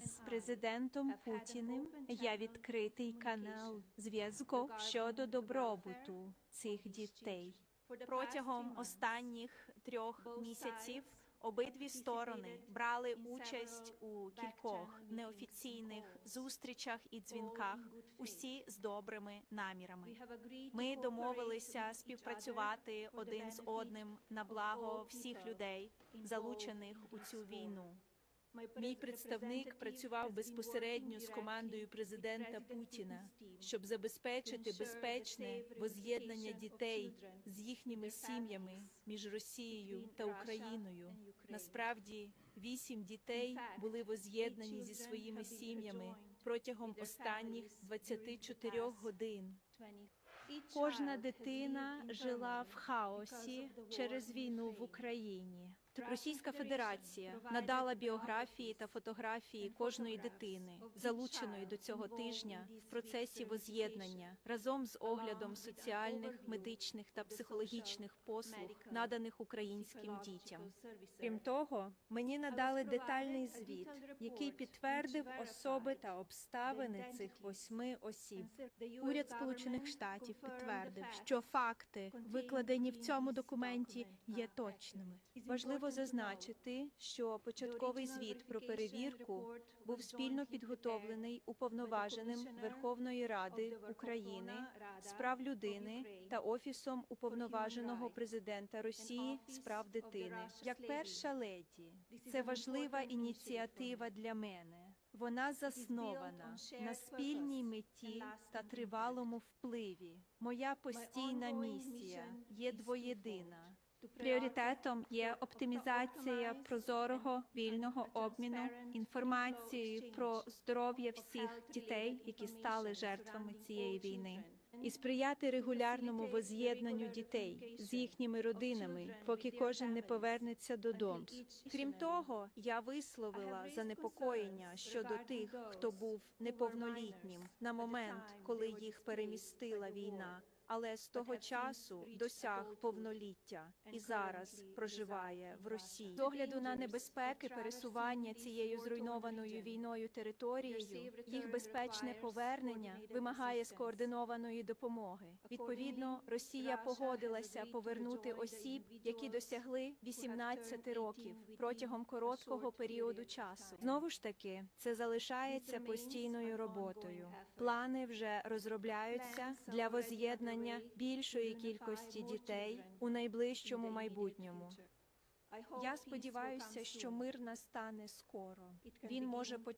з президентом Путіним є відкритий канал зв'язку щодо добробуту цих дітей. Протягом останніх трьох місяців обидві сторони брали участь у кількох неофіційних зустрічах і дзвінках, усі з добрими намірами. Ми домовилися співпрацювати один з одним на благо всіх людей, залучених у цю війну. Мій представник працював безпосередньо з командою президента Путіна, щоб забезпечити безпечне воз'єднання дітей з їхніми сім'ями між Росією та Україною. Насправді, вісім дітей були воз'єднані зі своїми сім'ями протягом останніх 24 годин. Кожна дитина жила в хаосі через війну в Україні. Російська Федерація надала біографії та фотографії кожної дитини, залученої до цього тижня в процесі воз'єднання разом з оглядом соціальних, медичних та психологічних послуг, наданих українським дітям. Крім того, мені надали детальний звіт, який підтвердив особи та обставини цих восьми осіб. Уряд Сполучених Штатів підтвердив, що факти, викладені в цьому документі, є точними. Важливо зазначити, що початковий звіт про перевірку був спільно підготовлений уповноваженим Верховної Ради України з прав людини та офісом уповноваженого президента Росії з прав дитини. Як перша леді, це важлива ініціатива для мене. Вона заснована на спільній меті та тривалому впливі. Моя постійна місія є двоєдина. Пріоритетом є оптимізація прозорого вільного обміну інформацією про здоров'я всіх дітей, які стали жертвами цієї війни, і сприяти регулярному воз'єднанню дітей з їхніми родинами, поки кожен не повернеться додому. Крім того, я висловила занепокоєння щодо тих, хто був неповнолітнім на момент, коли їх перемістила війна. Але з того часу досяг повноліття і зараз проживає в Росії. З огляду на небезпеки пересування цією зруйнованою війною територією, їх безпечне повернення вимагає скоординованої допомоги. Відповідно, Росія погодилася повернути осіб, які досягли 18 років протягом короткого періоду часу. Знову ж таки, це залишається постійною роботою. Плани вже розробляються для воз'єднання більшої кількості дітей у найближчому майбутньому. Я сподіваюся, що мир настане скоро. Він може